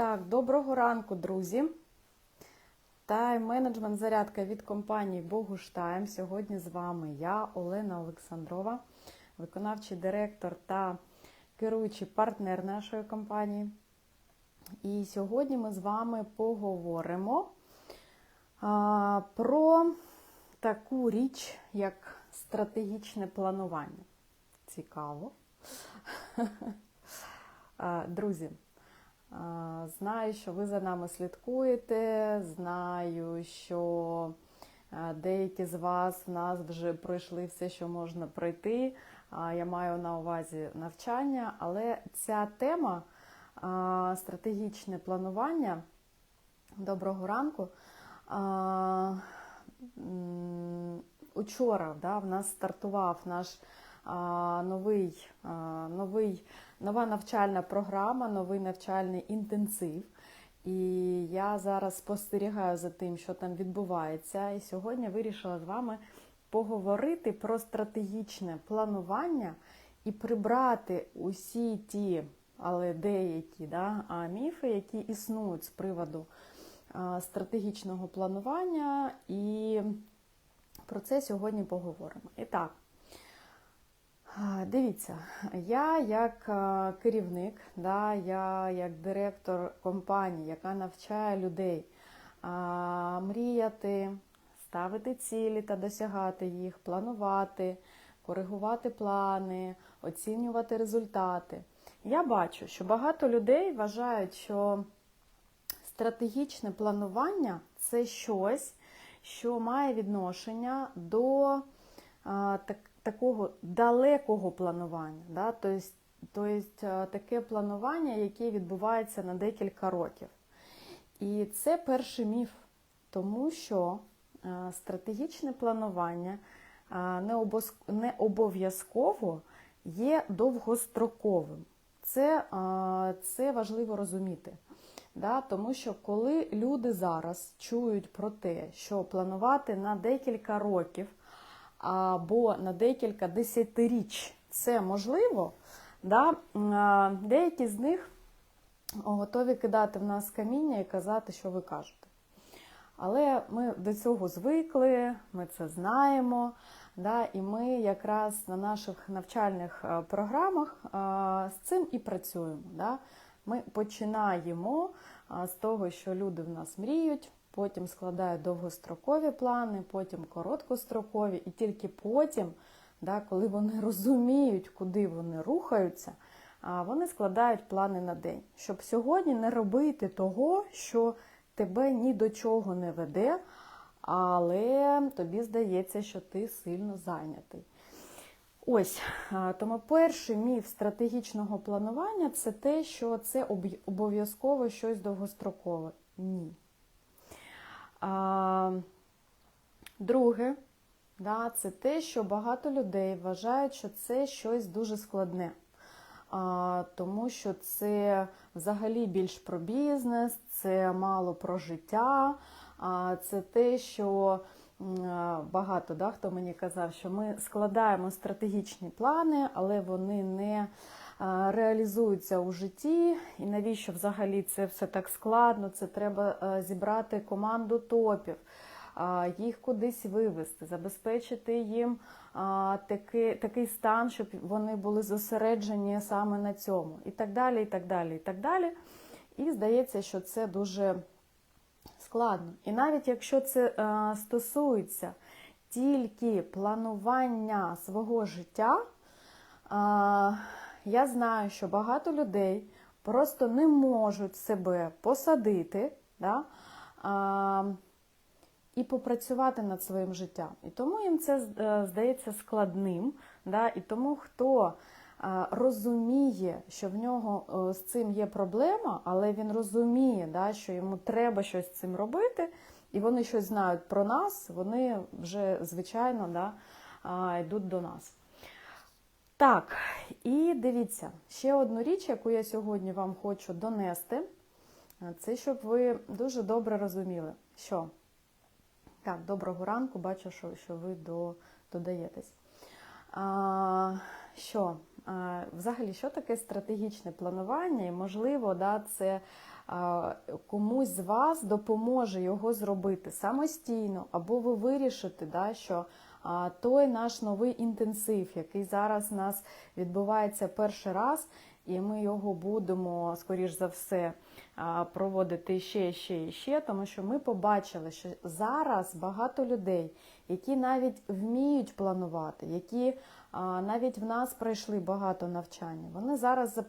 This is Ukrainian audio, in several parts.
Так, доброго ранку, друзі. Тайм-менеджмент зарядка від компанії Богуштайм. Сьогодні з вами я, Олена Олександрова, виконавчий директор та керуючий партнер нашої компанії. І сьогодні ми з вами поговоримо а, про таку річ, як стратегічне планування. Цікаво. Друзі, знаю, що ви за нами слідкуєте, знаю, що деякі з вас в нас вже пройшли все, що можна пройти. Я маю на увазі навчання, але ця тема стратегічне планування. Доброго ранку. Учора да, в нас стартував наш новий, новий, нова навчальна програма, новий навчальний інтенсив. І я зараз спостерігаю за тим, що там відбувається. І сьогодні вирішила з вами поговорити про стратегічне планування і прибрати усі ті, але деякі да, міфи, які існують з приводу стратегічного планування. І про це сьогодні поговоримо. І так, дивіться, я як керівник, да, я як директор компанії, яка навчає людей а, мріяти, ставити цілі та досягати їх, планувати, коригувати плани, оцінювати результати. Я бачу, що багато людей вважають, що стратегічне планування це щось, що має відношення до а, так, такого далекого планування. Да? Тобто, тобто таке планування, яке відбувається на декілька років. І це перший міф, тому що стратегічне планування не, обов'язково є довгостроковим. Це, це важливо розуміти. Да, тому що коли люди зараз чують про те, що планувати на декілька років або на декілька десятиріч це можливо, да, деякі з них готові кидати в нас каміння і казати, що ви кажете. Але ми до цього звикли, ми це знаємо. Да, і ми якраз на наших навчальних е, програмах е, з цим і працюємо. Да. Ми починаємо а, з того, що люди в нас мріють, потім складають довгострокові плани, потім короткострокові, і тільки потім, да, коли вони розуміють, куди вони рухаються, вони складають плани на день, щоб сьогодні не робити того, що тебе ні до чого не веде, але тобі здається, що ти сильно зайнятий. Ось тому перший міф стратегічного планування це те, що це обов'язково щось довгострокове. Ні. Друге, да, це те, що багато людей вважають, що це щось дуже складне. А, тому що це взагалі більш про бізнес, це мало про життя, а, це те, що багато да, хто мені казав, що ми складаємо стратегічні плани, але вони не реалізуються у житті. І навіщо взагалі це все так складно? Це треба зібрати команду топів, їх кудись вивести, забезпечити їм такий, такий стан, щоб вони були зосереджені саме на цьому, і так далі, і так далі, і так далі. І здається, що це дуже складно. І навіть якщо це е, стосується тільки планування свого життя, е, я знаю, що багато людей просто не можуть себе посадити да, е, і попрацювати над своїм життям. І тому їм це е, здається складним. Да, і тому хто е, розуміє, що в нього е, з цим є проблема, але він розуміє, да, що йому треба щось з цим робити, і вони щось знають про нас, вони вже, звичайно, да, а, йдуть до нас. Так, і дивіться, ще одну річ, яку я сьогодні вам хочу донести, це щоб ви дуже добре розуміли, що так, доброго ранку, бачу, що, що ви до, додаєтесь. А, що а, взагалі, що таке стратегічне планування, і можливо, да, це а, комусь з вас допоможе його зробити самостійно, або ви вирішите, да, що той наш новий інтенсив, який зараз у нас відбувається перший раз, і ми його будемо, скоріш за все, проводити ще, ще і ще, тому що ми побачили, що зараз багато людей, які навіть вміють планувати, які навіть в нас пройшли багато навчання, вони зараз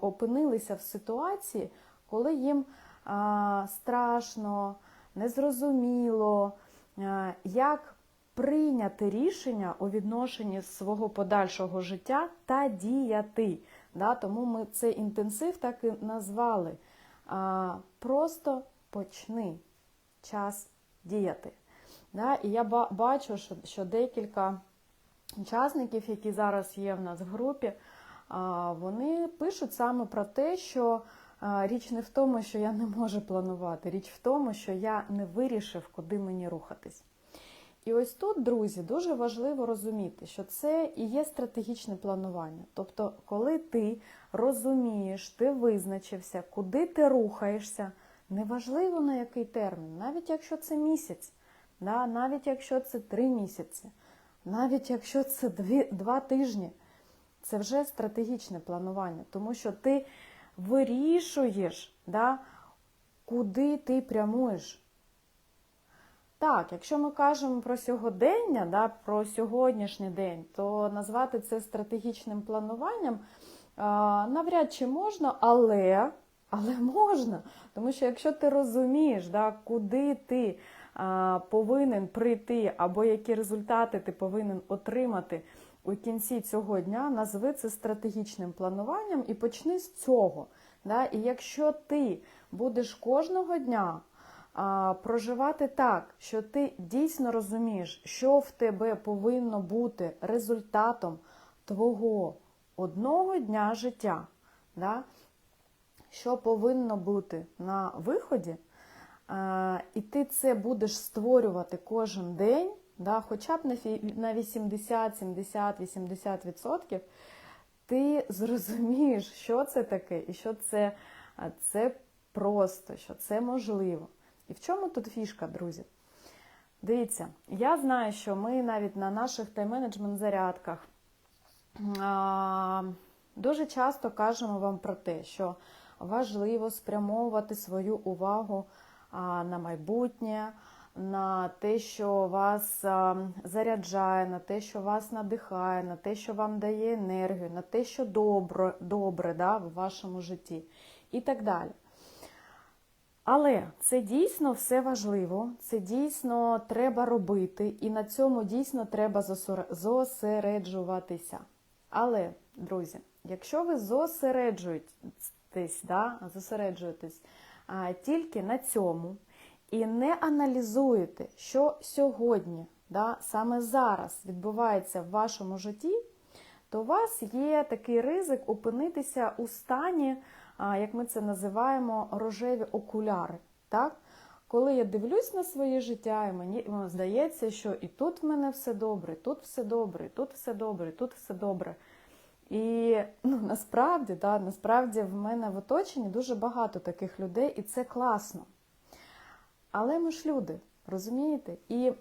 опинилися в ситуації, коли їм страшно, незрозуміло, як прийняти рішення у відношенні свого подальшого життя та діяти. Да? Тому ми цей інтенсив так і назвали. А, просто почни час діяти. Да? І я бачу, що, декілька учасників, які зараз є в нас в групі, вони пишуть саме про те, що річ не в тому, що я не можу планувати, річ в тому, що я не вирішив, куди мені рухатись. І ось тут, друзі, дуже важливо розуміти, що це і є стратегічне планування. Тобто, коли ти розумієш, ти визначився, куди ти рухаєшся, неважливо на який термін, навіть якщо це місяць, да, навіть якщо це три місяці, навіть якщо це дві, два тижні, це вже стратегічне планування, тому що ти вирішуєш, да, куди ти прямуєш. Так, якщо ми кажемо про сьогодення, да, про сьогоднішній день, то назвати це стратегічним плануванням а, навряд чи можна, але, але можна. Тому що якщо ти розумієш, да, куди ти а, повинен прийти, або які результати ти повинен отримати у кінці цього дня, назви це стратегічним плануванням і почни з цього. Да? І якщо ти будеш кожного дня проживати так, що ти дійсно розумієш, що в тебе повинно бути результатом твого одного дня життя, да? що повинно бути на виході, а, і ти це будеш створювати кожен день, да? хоча б на 80, 70, 80%, ти зрозумієш, що це таке, і що це, це просто, що це можливо. І в чому тут фішка, друзі? Дивіться, я знаю, що ми навіть на наших тайм-менеджмент зарядках дуже часто кажемо вам про те, що важливо спрямовувати свою увагу на майбутнє, на те, що вас заряджає, на те, що вас надихає, на те, що вам дає енергію, на те, що добре, добре да, в вашому житті, і так далі. Але це дійсно все важливо, це дійсно треба робити, і на цьому дійсно треба зосереджуватися. Але, друзі, якщо ви зосереджуєтесь, да, зосереджуєтесь а, тільки на цьому і не аналізуєте, що сьогодні, да, саме зараз відбувається в вашому житті, то у вас є такий ризик опинитися у стані, як ми це називаємо, рожеві окуляри. Так? Коли я дивлюсь на своє життя, і мені здається, що і тут в мене все добре, тут все добре, і тут все добре, тут все добре. І ну, насправді, да, насправді в мене в оточенні дуже багато таких людей, і це класно. Але ми ж люди, розумієте? І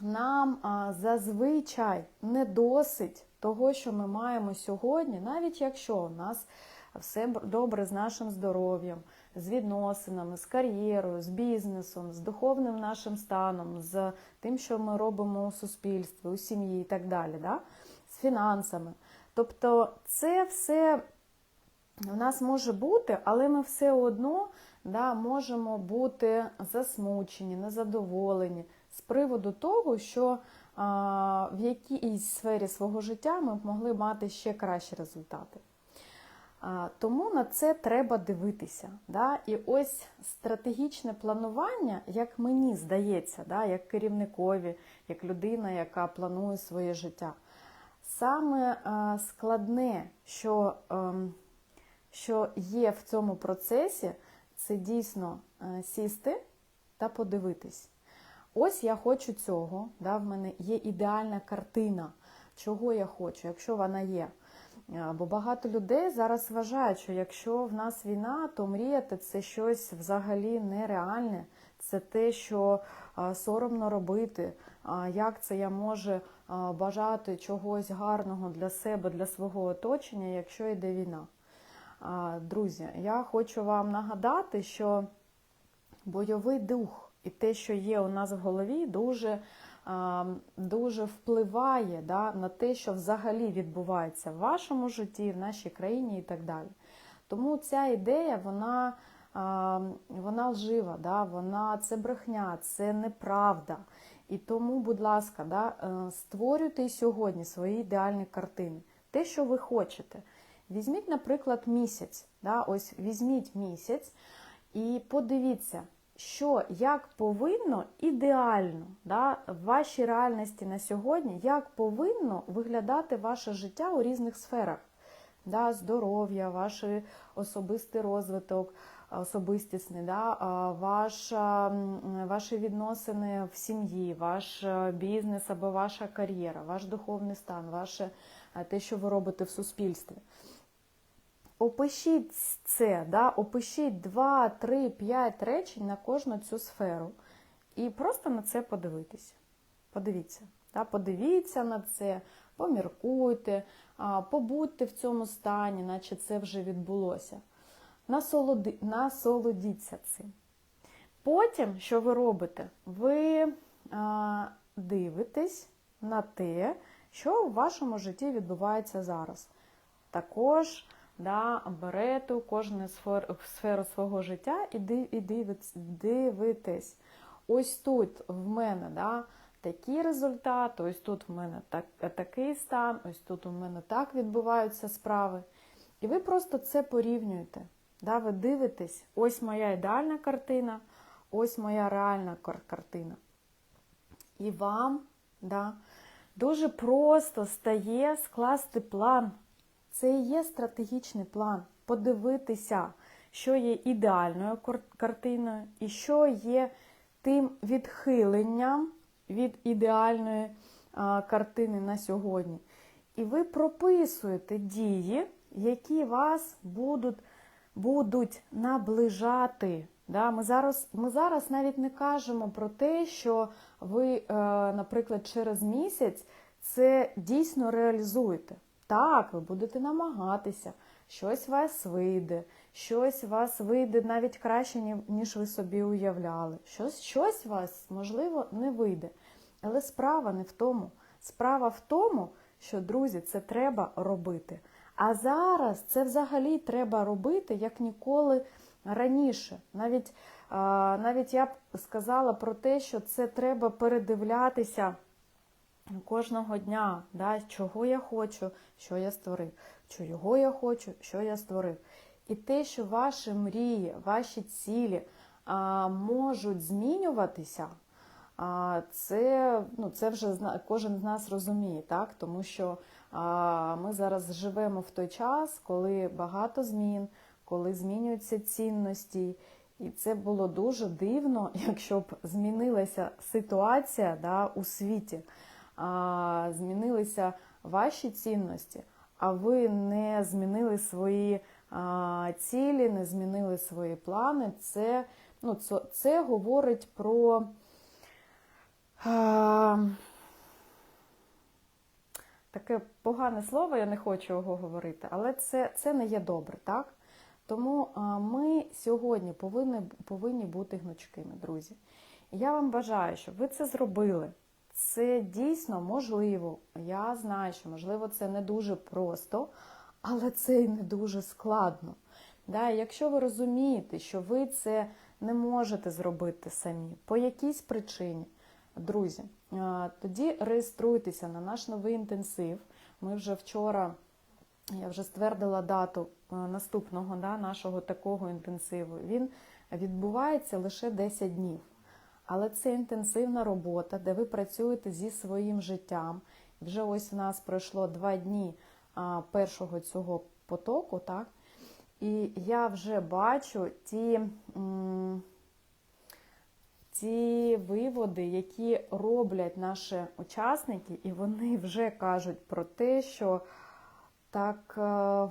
нам а, зазвичай не досить того, що ми маємо сьогодні, навіть якщо у нас все добре з нашим здоров'ям, з відносинами, з кар'єрою, з бізнесом, з духовним нашим станом, з тим, що ми робимо у суспільстві, у сім'ї і так далі, да? з фінансами. Тобто це все в нас може бути, але ми все одно да, можемо бути засмучені, незадоволені з приводу того, що в якійсь сфері свого життя ми б могли мати ще кращі результати. Тому на це треба дивитися. Да? І ось стратегічне планування, як мені здається, да, як керівникові, як людина, яка планує своє життя. Саме складне, що, ем, що є в цьому процесі, це дійсно е, сісти та подивитись. Ось я хочу цього, да, в мене є ідеальна картина, чого я хочу, якщо вона є. Бо багато людей зараз вважають, що якщо в нас війна, то мріяти це щось взагалі нереальне. Це те, що соромно робити. Як це я можу бажати чогось гарного для себе, для свого оточення, якщо йде війна? Друзі, я хочу вам нагадати, що бойовий дух і те, що є у нас в голові, дуже дуже впливає да, на те, що взагалі відбувається в вашому житті, в нашій країні і так далі. Тому ця ідея, вона, вона лжива, да, вона це брехня, це неправда. І тому, будь ласка, да, е, створюйте сьогодні свої ідеальні картини, те, що ви хочете. Візьміть, наприклад, місяць. Да, Ось візьміть місяць і подивіться, що як повинно ідеально да, в вашій реальності на сьогодні, як повинно виглядати ваше життя у різних сферах. Да, Здоров'я, ваш особистий розвиток, особистісний, да, ваша, ваші відносини в сім'ї, ваш е, бізнес або ваша кар'єра, ваш духовний стан, ваше е, те, що ви робите в суспільстві. Опишіть це, да, опишіть 2, 3, 5 речень на кожну цю сферу. І просто на це подивитися. Подивіться. Да, подивіться на це, поміркуйте, побудьте в цьому стані, наче це вже відбулося. Насолоди, насолодіться цим. Потім, що ви робите? Ви а, дивитесь на те, що в вашому житті відбувається зараз. Також да, берете кожну сферу, свого життя і дивитесь. Ось тут в мене да, такі результати, ось тут в мене так, такий стан, ось тут у мене так відбуваються справи. І ви просто це порівнюєте. Да, Ви дивитесь, ось моя ідеальна картина, ось моя реальна картина. І вам да, дуже просто стає скласти план. Це і є стратегічний план. Подивитися, що є ідеальною картиною, і що є тим відхиленням від ідеальної картини на сьогодні. І ви прописуєте дії, які вас будуть будуть наближати. Да? Ми зараз ми зараз навіть не кажемо про те, що ви, е, наприклад, через місяць це дійсно реалізуєте. Так, ви будете намагатися, щось вас вийде, щось вас вийде навіть краще, ніж ви собі уявляли. Щось, щось вас, можливо, не вийде. Але справа не в тому. Справа в тому, що, друзі, це треба робити. А зараз це взагалі треба робити як ніколи раніше. Навіть, навіть я б сказала про те, що це треба передивлятися кожного дня, да, чого я хочу, що я створив, чого я хочу, що я створив. І те, що ваші мрії, ваші цілі а, можуть змінюватися, а, це ну, це вже кожен з нас розуміє, так? тому що а, ми зараз живемо в той час, коли багато змін, коли змінюються цінності. І це було дуже дивно, якщо б змінилася ситуація да, у світі змінилися ваші цінності, а ви не змінили свої цілі, не змінили свої плани, це ну, це, це говорить про таке погане слово, я не хочу його говорити, але це, це не є добре, так? Тому ми сьогодні повинні, повинні бути гнучкими, друзі. Я вам бажаю, щоб ви це зробили. Це дійсно можливо. Я знаю, що, можливо, це не дуже просто, але це і не дуже складно. Да, Якщо ви розумієте, що ви це не можете зробити самі по якійсь причині, друзі, тоді реєструйтеся на наш новий інтенсив. Ми вже вчора, я вже ствердила дату наступного да, нашого такого інтенсиву. Він відбувається лише 10 днів. Але це інтенсивна робота, де ви працюєте зі своїм життям. Вже ось у нас пройшло два дні першого цього потоку, так? І я вже бачу ті ті виводи, які роблять наші учасники, і вони вже кажуть про те, що Так е,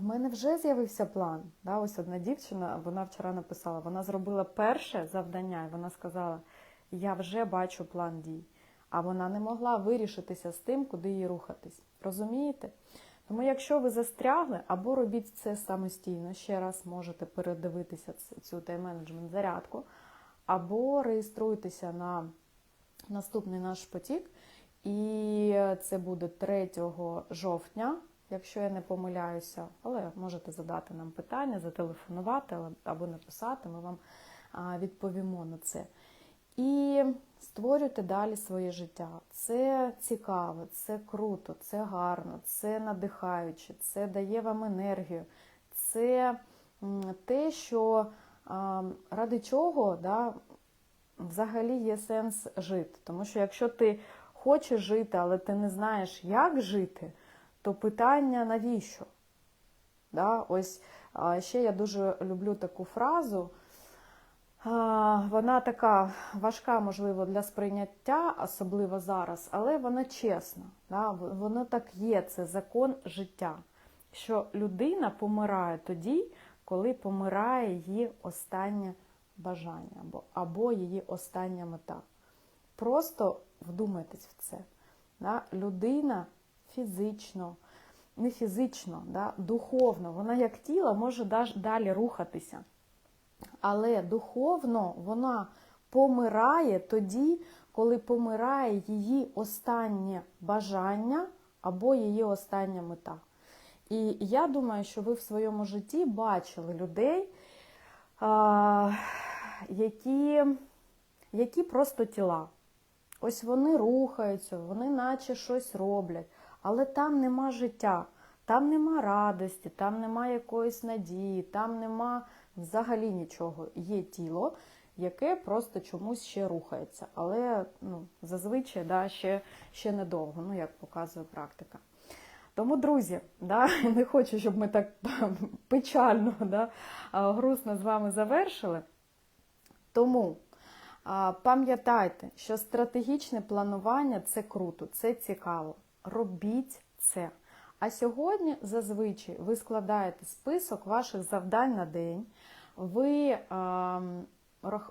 в мене вже з'явився план. Да, ось одна дівчина, вона вчора написала, вона зробила перше завдання, і вона сказала: Я вже бачу план дій. А вона не могла вирішитися з тим, куди їй рухатись. Розумієте? Тому, якщо ви застрягли, або робіть це самостійно, ще раз можете передивитися цю тайм-менеджмент зарядку, або реєструйтеся на наступний наш потік. І це буде 3 жовтня, якщо я не помиляюся, але можете задати нам питання, зателефонувати або написати, ми вам відповімо на це. І створюйте далі своє життя. Це цікаво, це круто, це гарно, це надихаюче, це дає вам енергію, це те, що ради чого да, взагалі є сенс жити. Тому що якщо ти хочеш жити, але ти не знаєш, як жити, то питання навіщо? Да? Ось ще я дуже люблю таку фразу. Вона така важка, можливо, для сприйняття, особливо зараз, але вона чесна. Да? Воно так є, це закон життя. Що людина помирає тоді, коли помирає її останнє бажання або, або її остання мета. Просто вдумайтесь в це. Да? Людина фізично, не фізично, да? духовно, вона як тіло може далі рухатися. Але духовно вона помирає тоді, коли помирає її останнє бажання або її остання мета. І я думаю, що ви в своєму житті бачили людей, які, які просто тіла. Ось вони рухаються, вони наче щось роблять, але там нема життя, там нема радості, там нема якоїсь надії, там нема взагалі нічого. Є тіло, яке просто чомусь ще рухається. Але ну, зазвичай да, ще, ще недовго, ну, як показує практика. Тому, друзі, да, не хочу, щоб ми так печально, да, грустно з вами завершили. Тому пам'ятайте, що стратегічне планування це круто, це цікаво. Робіть це. А сьогодні зазвичай ви складаєте список ваших завдань на день, ви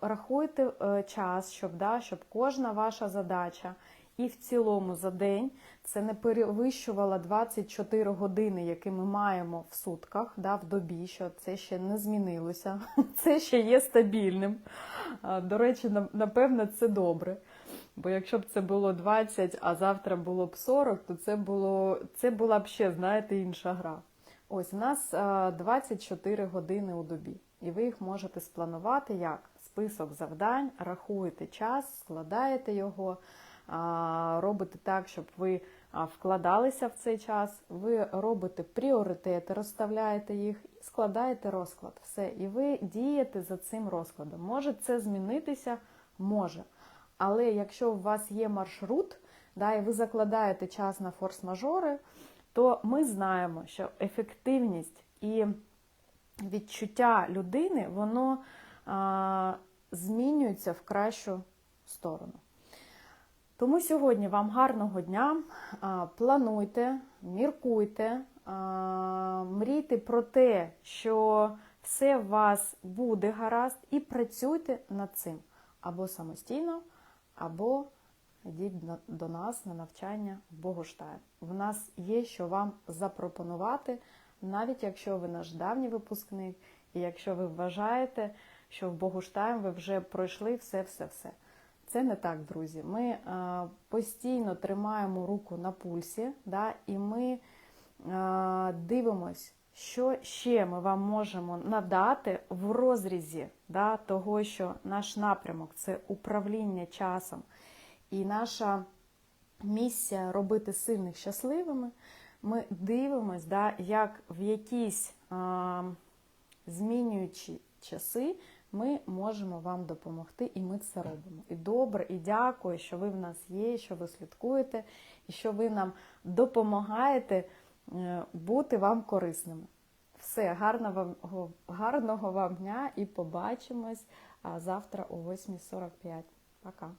рахуєте е, час, щоб, да, щоб кожна ваша задача і в цілому за день це не перевищувало 24 години, які ми маємо в сутках, да, в добі, що це ще не змінилося, це ще є стабільним. До речі, напевно, це добре. Бо якщо б це було 20, а завтра було б 40, то це було це була б ще, знаєте, інша гра. Ось у нас 24 години у добі, і ви їх можете спланувати як список завдань, рахуєте час, складаєте його, робите так, щоб ви вкладалися в цей час. Ви робите пріоритети, розставляєте їх і складаєте розклад. Все, і ви дієте за цим розкладом. Може це змінитися? Може. Але якщо у вас є маршрут, да, і ви закладаєте час на форс-мажори, то ми знаємо, що ефективність і відчуття людини воно а, змінюється в кращу сторону. Тому сьогодні вам гарного дня. А, Плануйте, міркуйте, а, мрійте про те, що все у вас буде гаразд, і працюйте над цим або самостійно, або йдіть до нас на навчання в Богоштайн. В нас є що вам запропонувати, навіть якщо ви наш давній випускник, і якщо ви вважаєте, що в Богуштайм ви вже пройшли все-все-все. Це не так, друзі. Ми е, постійно тримаємо руку на пульсі, да, і ми е, дивимось, що ще ми вам можемо надати в розрізі да, того, що наш напрямок це управління часом, і наша місія робити сильних щасливими. Ми дивимось, да, як в якісь а, змінюючі часи ми можемо вам допомогти, і ми це робимо. І добре, і дякую, що ви в нас є, що ви слідкуєте, і що ви нам допомагаєте е, бути вам корисними. Все, гарного гарного вам дня і побачимось завтра о 8.45. Пока.